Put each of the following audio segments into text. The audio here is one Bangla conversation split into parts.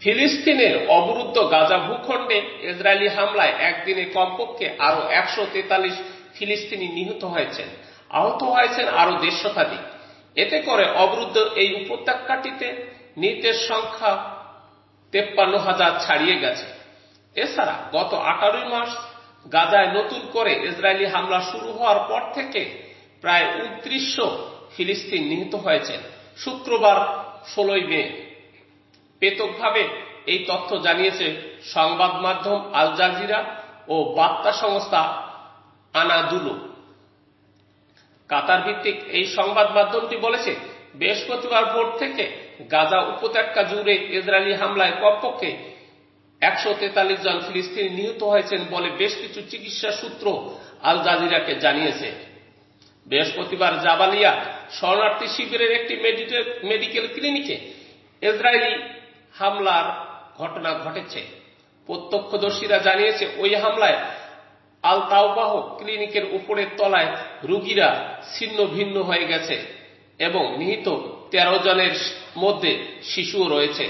ফিলিস্তিনের অবরুদ্ধ গাজা ভূখণ্ডে ইসরায়েলি হামলায় একদিনে কমপক্ষে আরও একশো তেতাল্লিশ ফিলিস্তিনি নিহত হয়েছেন। আহত হয়েছেন আরও দেড় শতাধিক। এতে করে অবরুদ্ধ এই উপত্যকাটিতে নিহতের সংখ্যা তেপ্পান্ন হাজার ছাড়িয়ে গেছে। এছাড়া গত আঠারোই মার্চ গাজায় নতুন করে ইসরায়েলি হামলা শুরু হওয়ার পর থেকে প্রায় উনত্রিশশো ফিলিস্তিন নিহত হয়েছেন। শুক্রবার ষোলোই মে পৃথকভাবে এই তথ্য জানিয়েছে সংবাদ মাধ্যম আল জাজিরা ও বার্তা সংস্থা আনাদুলু। কাতার ভিত্তিক এই সংবাদ মাধ্যমটি বলেছে, বৃহস্পতিবার ভোর থেকে গাজা উপত্যকা জুড়ে ইসরায়েলি হামলায় কমপক্ষে একশো তেতাল্লিশ জন ফিলিস্তিনি নিহত হয়েছেন বলে বেশ কিছু চিকিৎসা সূত্র আল জাজিরাকে জানিয়েছে। বৃহস্পতিবার জাবালিয়া শরণার্থী শিবিরের একটি মেডিকেল ক্লিনিকে ইসরায়েলি হামলার ঘটনা ঘটেছে। প্রত্যক্ষদর্শীরা জানিয়েছে, ওই হামলায় আল তাওবাহ ক্লিনিকের উপরের তলায় রুগীরা ছিন্ন ভিন্ন হয়ে গেছে এবং নিহিত তেরো জনের মধ্যে শিশুও রয়েছে।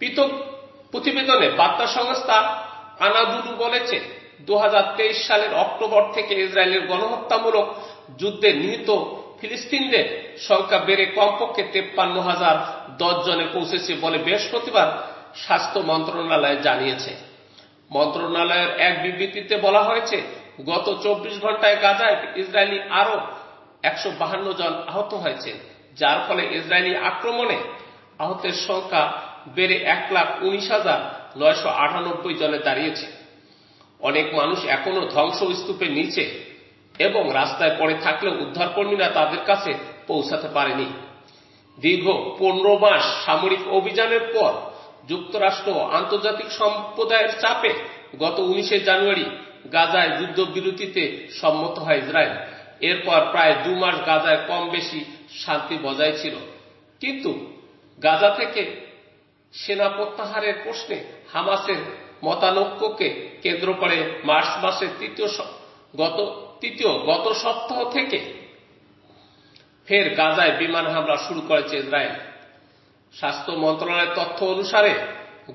পৃথক প্রতিবেদনে বার্তা সংস্থা আনাদুলু বলেছে দু হাজার তেইশ সালের অক্টোবর থেকে ইসরায়েলের গণহত্যামূলক যুদ্ধে নিহত ফিলিস্তিনদের সংখ্যা বেড়ে কমপক্ষে তেপ্পান্ন হাজার দশ জনে পৌঁছেছে বলে বৃহস্পতিবার স্বাস্থ্য মন্ত্রণালয় জানিয়েছে। মন্ত্রণালয়ের এক বিবৃতিতে বলা হয়েছে, গত চব্বিশ ঘন্টায় গাজায় ইসরায়েলি আরও একশো বাহান্ন জন আহত হয়েছে, যার ফলে ইসরায়েলি আক্রমণে আহতের সংখ্যা বেড়ে এক লাখ উনিশ হাজার নয়শো আটানব্বই জনে দাঁড়িয়েছে। অনেক মানুষ এখনও ধ্বংসস্তূপের নিচে এবং রাস্তায় পড়ে থাকলেও উদ্ধারকর্মীরা তাদের কাছে পৌঁছাতে পারেনি। দীর্ঘ পনেরো মাস সামরিক অভিযানের পর যুক্তরাষ্ট্র আন্তর্জাতিক সম্প্রদায়ের চাপে গত উনিশে জানুয়ারি গাজায় যুদ্ধবিরতিতে সম্মত হয় ইসরায়েল। এরপর প্রায় দু মাস গাজায় কম বেশি শান্তি বজায় ছিল। কিন্তু গাজা থেকে সেনা প্রত্যাহারের প্রশ্নে হামাসের মতানৈক্যকে কেন্দ্র করে মার্চ মাসের তৃতীয় গত তৃতীয়, গত সপ্তাহ থেকে ফের গাজায় বিমান হামলা শুরু করেছে ইসরায়েল। স্বাস্থ্য মন্ত্রণালয়ের তথ্য অনুসারে,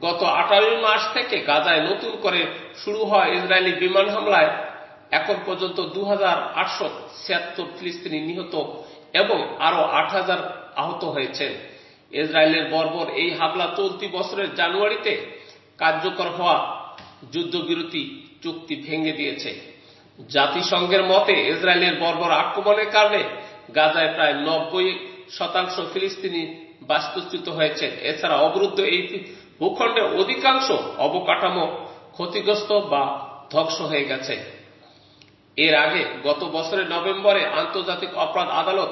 গত আঠারোই মার্চ থেকে গাজায় নতুন করে শুরু হওয়া ইসরায়েলি বিমান হামলায় এখন পর্যন্ত দু হাজার আটশো ছিয়াত্তর ফিলিস্তিনি নিহত এবং আরও আট আহত হয়েছেন ইসরায়েলের বর্বর এই হামলা চলতি বছরের জানুয়ারিতে কার্যকর হওয়া যুদ্ধবিরতি চুক্তি ভেঙে দিয়েছে। জাতিসংঘের মতে ইসরায়েলের বর্বর আক্রমণের কারণে গাজায় প্রায় নব্বই শতাংশ ফিলিস্তিনি বাস্তুচ্যুত হয়েছে। এছাড়া অবরুদ্ধ এই ভূখণ্ডের অধিকাংশ অবকাঠামো ক্ষতিগ্রস্ত বা ধ্বংস হয়ে গেছে। এর আগে গত বছরের নভেম্বরে আন্তর্জাতিক অপরাধ আদালত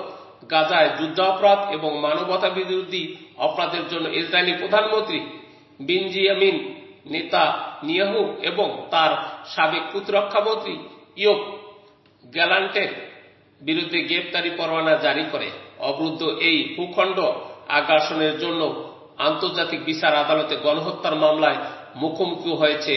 গাজায় যুদ্ধাপরাধ এবং মানবতা বিরোধী অপরাধের জন্য ইসরায়েলি প্রধানমন্ত্রী বিনজিয়ামিন নেতা নিয়াহু এবং তার সাবেক প্রতিরক্ষামন্ত্রী ইয়োব গ্যালান্টের বিরুদ্ধে গ্রেপ্তারি পরোয়ানা জারি করে। অবরুদ্ধ এই ভূখণ্ড আগ্রাসনের জন্য আন্তর্জাতিক বিচার আদালতে গণহত্যার মামলায় মুখোমুখি হয়েছে